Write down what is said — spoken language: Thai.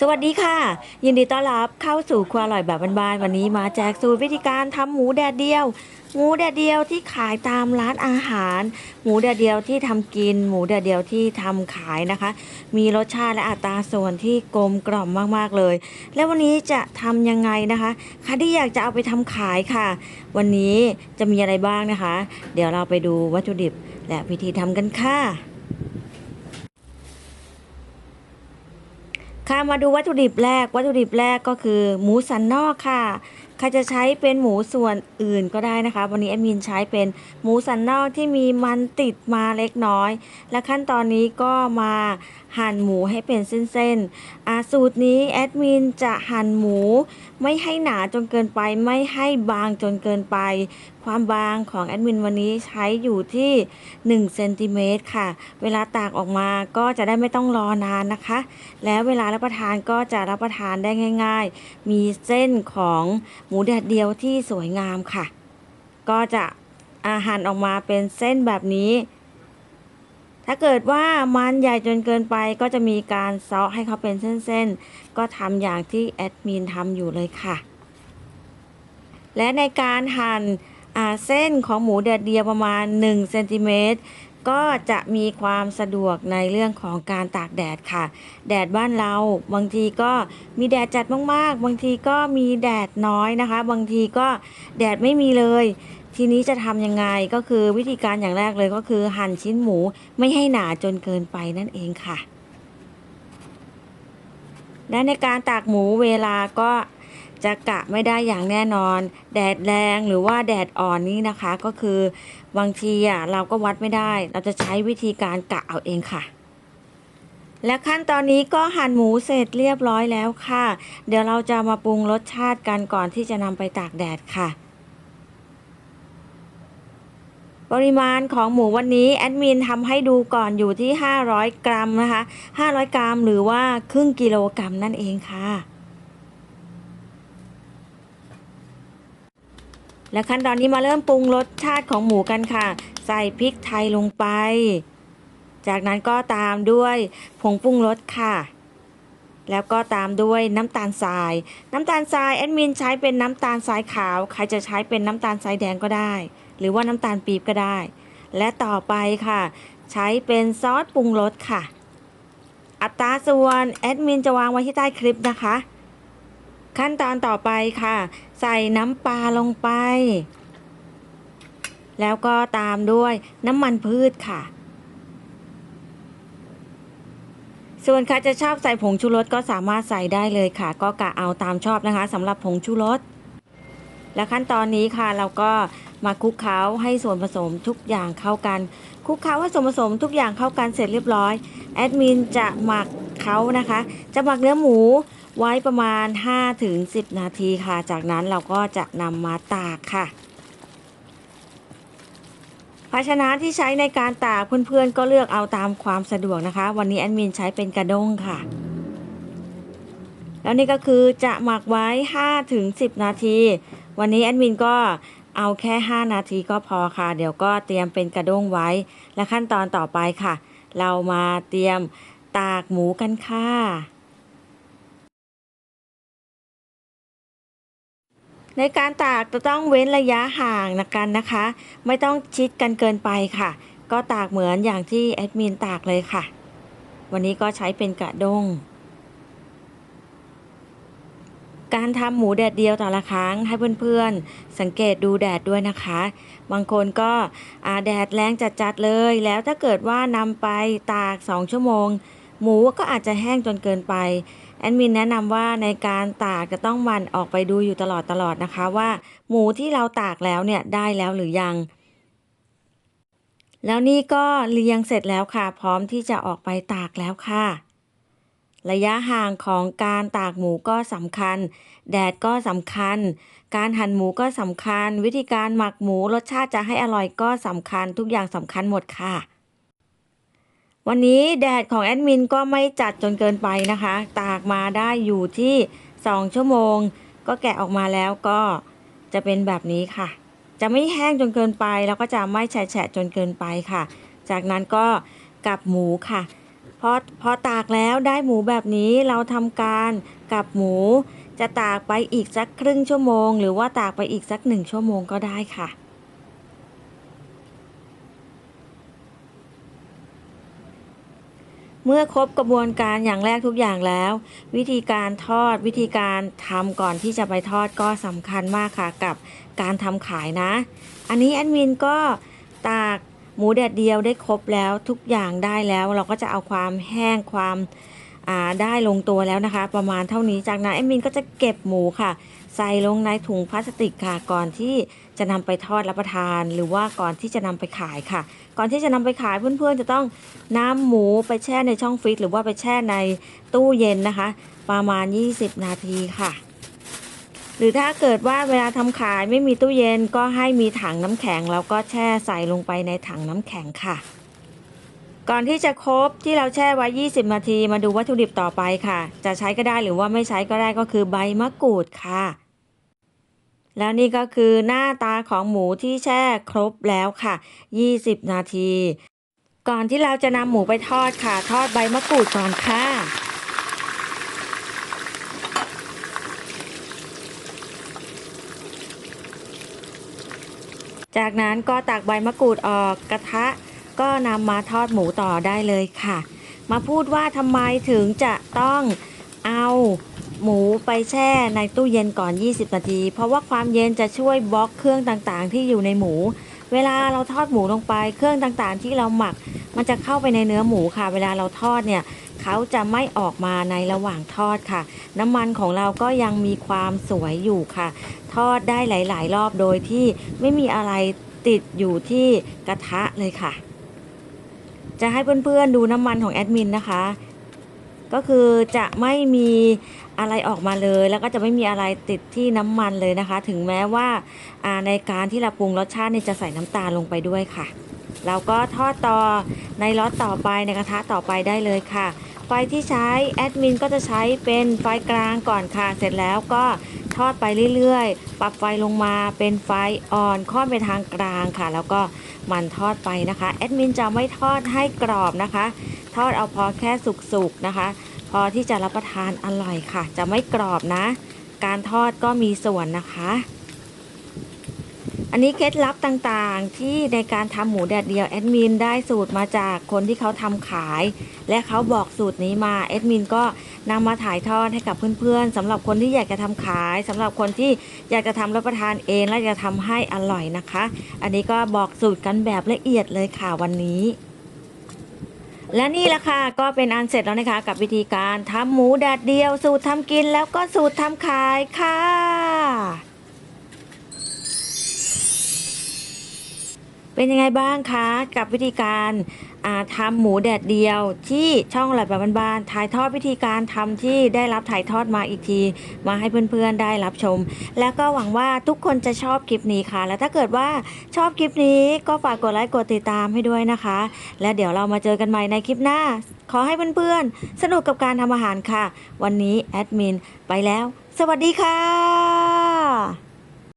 สวัสดีค่ะ ยินดีต้อนรับเข้าสู่ครัวอร่อยแบบบ้านๆวันนี้มาแจกสูตรวิธีการทำหมูแดดเดียว หมูแดดเดียวที่ขายตามร้านอาหาร หมูแดดเดียวที่ทำกิน หมูแดดเดียวที่ทำขายนะคะ มีรสชาติและอัตราส่วนที่กลมกล่อมมากๆเลย แล้ววันนี้จะทำยังไงนะคะใครที่อยากจะเอาไปทำขายค่ะ วันนี้จะมีอะไรบ้างนะคะ เดี๋ยวเราไปดูวัตถุดิบและวิธีทำกันค่ะ ค่ะมาดูวัตถุดิบแรก วัตถุดิบแรกก็คือหมูสันนอกค่ะ รจะใช้เป็นหมูส่วนอื่นก็ได้นะคะ วันนี้แอดมินใช้เป็นหมูสันนอกที่มีมันติดมาเล็กน้อย และขั้นตอนนี้ก็มาหั่นหมูให้เป็นเส้นๆสูตรนี้แอดมินจะหั่นหมู ไม่ให้หนาจนเกินไป ไม่ให้บางจนเกินไป ความบางของแอดมินวันนี้ใช้อยู่ที่1เซนติเมตรค่ะ เวลาตากออกมาก็จะได้ไม่ต้องรอนานนะคะ แล้วเวลารับประทานก็จะรับประทานได้ง่าย ๆ มีเส้นของหมูมูแดดเดียวที่สวยงามค่ะ ก็จะอาหารออกมาเป็นเส้นแบบนี้ ถ้าเกิดว่ามันใหญ่จนเกินไปก็จะมีการเซาะให้เขาเป็นเส้นๆ ก็ทำอย่างที่แอดมินทำอยู่เลยค่ะ และในการหั่นอ่าเส้นของหมูแดดเดียวประมาณ1เซนติเมตร ก็จะมีความสะดวกในเรื่องของการตากแดดค่ะ แดดบ้านเราบางทีก็มีแดดจัดมากๆ บางทีก็มีแดดน้อยนะคะ บางทีก็แดดไม่มีเลย ทีนี้จะทำยังไงก็คือวิธีการอย่างแรกเลยก็คือหั่นชิ้นหมูไม่ให้หนาจนเกินไปนั่นเองค่ะและในการตากหมูเวลาก็ จะกะไม่ได้อย่างแน่นอน แดดแรงหรือว่าแดดอ่อนนี่นะคะก็คือบางทีอะเราก็วัดไม่ได้ เราจะใช้วิธีการกะเอาเองค่ะ และขั้นตอนนี้ก็หั่นหมูเสร็จเรียบร้อยแล้วค่ะ เดี๋ยวเราจะมาปรุงรสชาติกันก่อนที่จะนำไปตากแดดค่ะปริมาณของหมูวันนี้แอดมินทำให้ดูก่อนอยู่ที่ 500 กรัมนะคะ 500 กรัมหรือว่าครึ่งกิโลกรัมนั่นเองค่ะ และขั้นตอนนี้มาเริ่มปรุงรสชาติของหมูกันค่ะ ใส่พริกไทยลงไป จากนั้นก็ตามด้วยผงปรุงรสค่ะ แล้วก็ตามด้วยน้ำตาลทราย น้ำตาลทรายแอดมินใช้เป็นน้ำตาลทรายขาว ใครจะใช้เป็นน้ำตาลทรายแดงก็ได้ หรือว่าน้ำตาลปี๊บก็ได้ และต่อไปค่ะ ใช้เป็นซอสปรุงรสค่ะ อัตราส่วนแอดมินจะวางไว้ที่ใต้คลิปนะคะ ขั้นตอนต่อไปค่ะ ใส่น้ำปลาลงไป แล้วก็ตามด้วยน้ำมันพืชค่ะ ส่วนใครจะชอบใส่ผงชูรสก็สามารถใส่ได้เลยค่ะ ก็กะเอาตามชอบนะคะสำหรับผงชูรสและขั้นตอนนี้ค่ะเราก็มาคลุกเคล้าให้ส่วนผสมทุกอย่างเข้ากันคลุกเคล้าให้ส่วนผสมทุกอย่างเข้ากันเสร็จเรียบร้อยแอดมินจะหมักเขานะคะ จะหมักเนื้อหมู ไว้ประมาณ 5-10 นาทีค่ะ จากนั้นเราก็จะนำมาตากค่ะ ภาชนะที่ใช้ในการตากเพื่อนๆ ก็เลือกเอาตามความสะดวกนะคะ วันนี้แอดมินใช้เป็นกระด้งค่ะ แล้วนี่ก็คือจะหมักไว้ 5-10 นาที วันนี้แอดมินก็เอาแค่ 5 นาทีก็พอค่ะ เดี๋ยวก็เตรียมเป็นกระด้งไว้ และขั้นตอนต่อไปค่ะ เรามาเตรียมตากหมูกันค่ะ ในการตากจะต้องเว้นระยะห่างนะกันนะคะ ไม่ต้องชิดกันเกินไปค่ะ ก็ตากเหมือนอย่างที่แอดมินตากเลยค่ะ วันนี้ก็ใช้เป็นกระด้ง การทำหมูแดดเดียวแต่ละครั้งให้เพื่อนๆ สังเกตดูแดดด้วยนะคะ บางคนก็แดดแรงจัดๆเลย แล้วถ้าเกิดว่านำไปตาก 2 ชั่วโมง หมูก็อาจจะแห้งจนเกินไป แอดมินแนะนำว่าในการตากจะต้องหมันออกไปดูอยู่ตลอดตลอดนะคะว่า หมูที่เราตากแล้วเนี่ยได้แล้วหรือยัง แล้วนี่ก็เรียงเสร็จแล้วค่ะ พร้อมที่จะออกไปตากแล้วค่ะ ระยะห่างของการตากหมูก็สำคัญ แดดก็สำคัญ การหั่นหมูก็สำคัญ วิธีการหมักหมูรสชาติจะให้อร่อยก็สำคัญทุกอย่างสำคัญหมดค่ะ วันนี้แดดของแอดมินก็ไม่จัดจนเกินไปนะคะ ตากมาได้อยู่ที่ 2 ชั่วโมง ก็แกะออกมาแล้วก็จะเป็นแบบนี้ค่ะ จะไม่แห้งจนเกินไป แล้วก็จะไม่แฉะจนเกินไปค่ะ จากนั้นก็กับหมูค่ะพพอพอตากแล้วได้หมูแบบนี้เราทำการกับหมูจะตากไปอีกสักครึ่งชั่วโมง หรือว่าตากไปอีกสักหนึ่งชั่วโมงก็ได้ค่ะ เมื่อครบกระบวนการอย่างแรกทุกอย่างแล้ว วิธีการทอดวิธีการทำก่อนที่จะไปทอดก็สำคัญมากค่ะกับการทำขายนะ อันนี้แอดมินก็ตากหมูแดดเดียวได้ครบแล้วทุกอย่างได้แล้ว เราก็จะเอาความแห้งความ ได้ลงตัวแล้วนะคะ ประมาณเท่านี้จากนั้นแอดมินก็จะเก็บหมูค่ะ ใส่ลงในถุงพลาสติกค่ะ ก่อนที่จะนำไปทอดรับประทาน หรือว่าก่อนที่จะนำไปขายค่ะ ก่อนที่จะนำไปขายเพื่อนๆ จะต้องนำหมูไปแช่ในช่องฟรีซหรือว่าไปแช่ในตู้เย็นนะคะ ประมาณ 20 นาทีค่ะหรือถ้าเกิดว่าเวลาทำขายไม่มีตู้เย็นก็ให้มีถังน้ำแข็ง แล้วก็แช่ใส่ลงไปในถังน้ำแข็งค่ะ ก่อนที่จะครบที่เราแช่ไว้ 20 นาที มาดูวัตถุดิบต่อไปค่ะ จะใช้ก็ได้หรือว่าไม่ใช้ก็ได้ก็คือใบมะกรูดค่ะ แล้วนี่ก็คือหน้าตาของหมูที่แช่ครบแล้วค่ะ 20 นาที ก่อนที่เราจะนำหมูไปทอดค่ะ ทอดใบมะกรูดก่อนค่ะจากนั้นก็ตักใบมะกรูดออกกระทะ ก็นำมาทอดหมูต่อได้เลยค่ะ มาพูดว่าทำไมถึงจะต้องเอาหมูไปแช่ในตู้เย็นก่อน 20 นาที เพราะว่าความเย็นจะช่วยบล็อกเครื่องต่างๆ ที่อยู่ในหมู เวลาเราทอดหมูลงไป เครื่องต่างๆ ที่เราหมัก มันจะเข้าไปในเนื้อหมูค่ะ เวลาเราทอดเนี่ยเขาจะไม่ออกมาในระหว่างทอดค่ะ น้ำมันของเราก็ยังมีความสวยอยู่ค่ะ ทอดได้หลาย ๆ รอบโดยที่ไม่มีอะไรติดอยู่ที่กระทะเลยค่ะ จะให้เพื่อนๆดูน้ำมันของแอดมินนะคะ ก็คือจะไม่มีอะไรออกมาเลย แล้วก็จะไม่มีอะไรติดที่น้ำมันเลยนะคะ ถึงแม้ว่าในการที่เราปรุงรสชาติเนี่ยจะใส่น้ำตาลลงไปด้วยค่ะเราก็ทอดต่อในรสต่อไปในกระทะต่อไปได้เลยค่ะ ไฟที่ใช้แอดมินก็จะใช้เป็นไฟกลางก่อนค่ะ เสร็จแล้วก็ ทอดไปเรื่อยๆ ปรับไฟลงมาเป็นไฟอ่อนค่อนไปทางกลางค่ะ แล้วก็มันทอดไปนะคะแอดมินจะไม่ทอดให้กรอบนะคะ ทอดเอาพอแค่สุกๆนะคะ พอที่จะรับประทานอร่อยค่ะ จะไม่กรอบนะ การทอดก็มีส่วนนะคะ อันนี้เคล็ดลับต่างๆ ที่ในการทำหมูแดดเดียวแอดมินได้สูตรมาจากคนที่เขาทำขาย และเขาบอกสูตรนี้มาแอดมินก็นำมาถ่ายทอดให้กับเพื่อนๆสำหรับคนที่อยากจะทำขายสำหรับคนที่อยากจะทำรับประทานเองและจะทำให้อร่อยนะคะ อันนี้ก็บอกสูตรกันแบบละเอียดเลยค่ะวันนี้และนี่ละค่ะก็เป็นอันเสร็จแล้วนะคะกับวิธีการทำหมูแดดเดียว สูตรทำกินแล้วก็สูตรทำขายค่ะ เป็นยังไงบ้างคะ กับวิธีการาทำหมูแดดเดียว ที่ช่องอร่อยแบบบ้านๆถ่ายทอดวิธีการทำที่ได้รับถ่ายทอดมาอีกที มาให้เพื่อนๆได้รับชม แล้วก็หวังว่าทุกคนจะชอบคลิปนี้ค่ะ และถ้าเกิดว่าชอบคลิปนี้ก็ฝากกดไลค์กดติดตามให้ด้วยนะคะ และเดี๋ยวเรามาเจอกันใหม่ในคลิปหน้า ขอให้เพื่อนๆสนุกกับการทำอาหารค่ะ วันนี้แอดมินไปแล้ว สวัสดีค่ะ